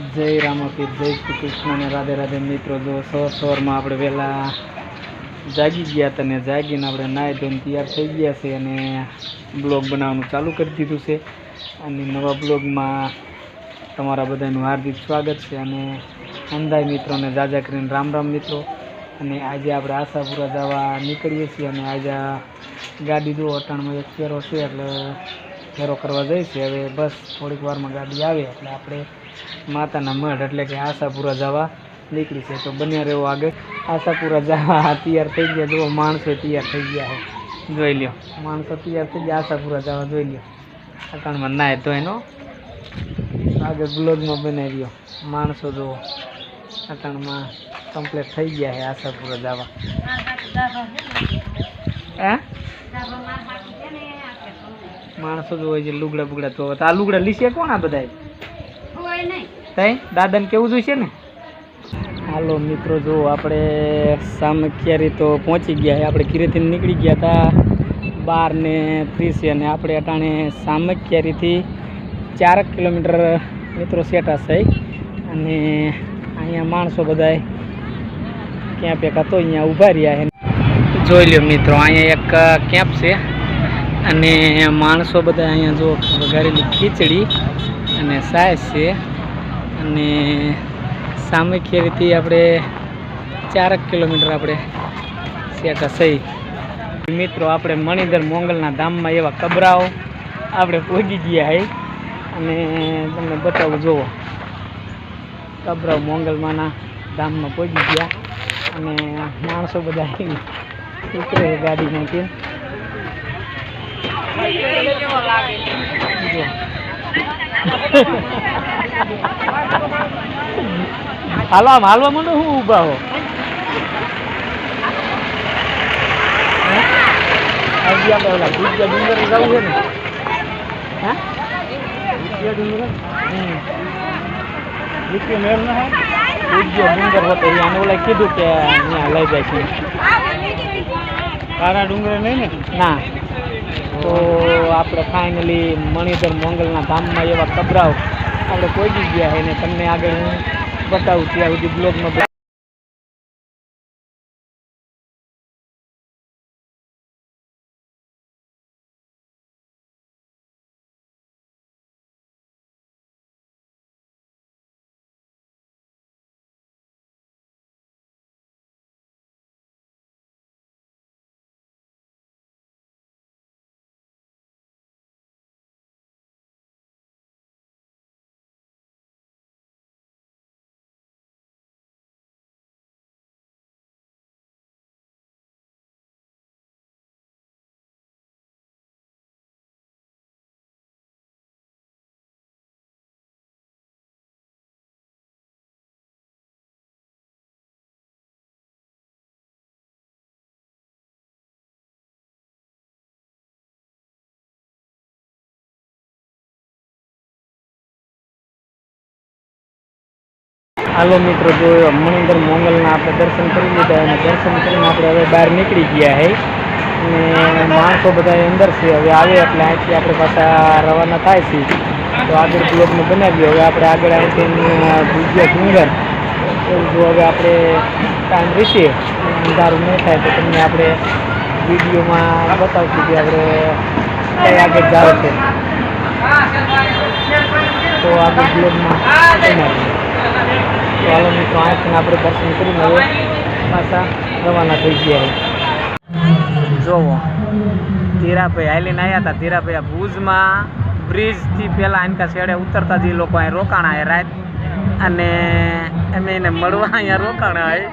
જય રામાપીર જય શ્રી કૃષ્ણ અને રાધે રાધે મિત્રો, જો સવાર સવારમાં આપણે વહેલા જાગી ગયા હતા ને જાગીને આપણે નાહી ધોઈને તૈયાર થઈ ગયા છે અને બ્લોગ બનાવવાનું ચાલુ કરી દીધું છે. અને નવા બ્લોગમાં તમારા બધાનું હાર્દિક સ્વાગત છે અને અંદાય મિત્રોને જાજા કરીને રામ રામ મિત્રો. અને આજે આપણે આશાપુરા જવા નીકળીએ છીએ અને આજે ગાડી જો અટાણમાં એક ફેરો છે એટલે ફેરો કરવા જઈશ હવે બસ થોડીક વારમાં ગાડી આવે એટલે આપણે માતાના મઢ એટલે કે આશાપુરા જવા નીકળી છે. તો બન્યા રહેવો આગળ. આશાપુરા જવા તૈયાર થઈ ગયા. જુઓ, માણસો તૈયાર થઈ ગયા જોઈ લ્યો. માણસો તૈયાર થઈ ગયા. આશાપુરા જવા જોઈ લ્યો. અટાણમાં નાય તો એનો આગળ બ્લોગમાં બનાવ્યો. માણસો જુઓ. અકાણમાં કમ્પ્લીટ થઈ ગયા છે આશાપુરા જવા. માણસો જો છે લુગડા બુગડા તો આ લુગડા લીસે કોણ આ બધા તઈ? દાદાને કેવું જોઈશે ને? હાલો મિત્રો, જો આપણે સામખિયારી તો પહોંચી ગયા આપણે કિરેથી નીકળી ગયા હતા બાર ને ત્રીસે અને આપણે અટાણે સામખિયારીથી ચારક કિલોમીટર મિત્રો સેટા થઈ અને અહીંયા માણસો બધા ક્યાં પેકા તો અહીંયા ઊભા રહ્યા છે. જોઈ લ્યો મિત્રો, અહીંયા એક કેમ્પ છે. અને માણસો બધા અહીંયા જો વઘારેલી ખીચડી અને સાસ છે. અને સામે ખેરીથી આપણે ચારક કિલોમીટર આપણે સેટ હશે મિત્રો, આપણે મણિધર મોંગલના ધામમાં એવા કબરાઓ આપણે પહોંચી ગયા હે. અને તમને બતાવું, જુઓ. કબરાઓ મોંગલમાંના ધામમાં પહોંચી ગયા. અને માણસો બધા ઉતરે ગાડીમાંથી જો હાલો આમ હાલવા માંડો હું ઊભા હો. ડુંગર જવું છે ને? હા? ડુંગર? હમ. મેળ ના ગુજ્જો ડુંગર હોતો આને ઓલા કીધું કે અહીંયા લઈ જાય છે. કારા ડુંગર નહીં ને? ના. તો આપણે ફાઇનલી મણિધર મોંગલના ધામમાં એવા કબરાઓ આપણે પહોંચી ગયા છે તમને આગળ હું બતાવું ત્યાં સુધી બ્લોગમાં હાલો મિત્રો જો મણિંદર મોંગલના આપણે દર્શન કરી લીધા અને દર્શન કરીને આપણે હવે બહાર નીકળી ગયા હે. અને માણસો બધા અંદર છે હવે આવે એટલે અહીંથી આપણે પાછા રવાના થાય છે. તો આગળ બ્લોગમાં બનાવ્યો હવે આપણે આગળ અહીંથી ભૂજિયા ડુંગર એવું જો હવે આપણે ટાઈમ રીતે અંધારું નહીં થાય તો તમને આપણે વિડીયોમાં બતાવશું કે આપણે કઈ આગળ જાવ છે. તો આગળ બ્લોગમાં બનાવીએ. હાલો મિત્રો અહીંથી આપણે દર્શન કરીને હવે પાછા રવાના થઈ ગયા જોવો, ધીરાભાઈ હાલીને આવ્યા હતા. ધીરાભાઈ ભુજમાં બ્રિજથી પહેલાં આનકા છેડે ઉતરતા એ લોકો અહીં રોકાણા એ રાત. અને અમે એને મળવા અહીંયા રોકાણા હોય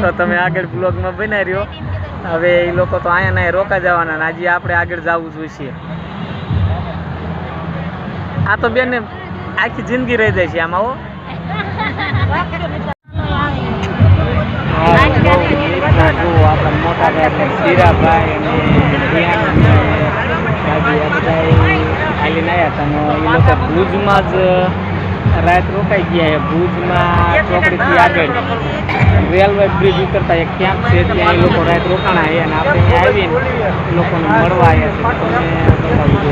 તો તમે આગળ બ્લોગમાં બનાવી રહ્યો. હવે એ લોકો તો અહીંયા ને રોકા જવાના ને આજે આપણે આગળ જવું જોઈએ આ તો બેન આખી જિંદગી રહી જાય છે આમાં હો. હીરાભાઈ જ રાત રોકાઈ ગયા ભુજમાં ચોકડીથી રેલવે બ્રિજ ઉતરતા એક ક્યાંક છે ત્યાં લોકો રાત રોકાણા છે અને આપણે અહીંયા આવીને લોકોને મળવા આવ્યા છે.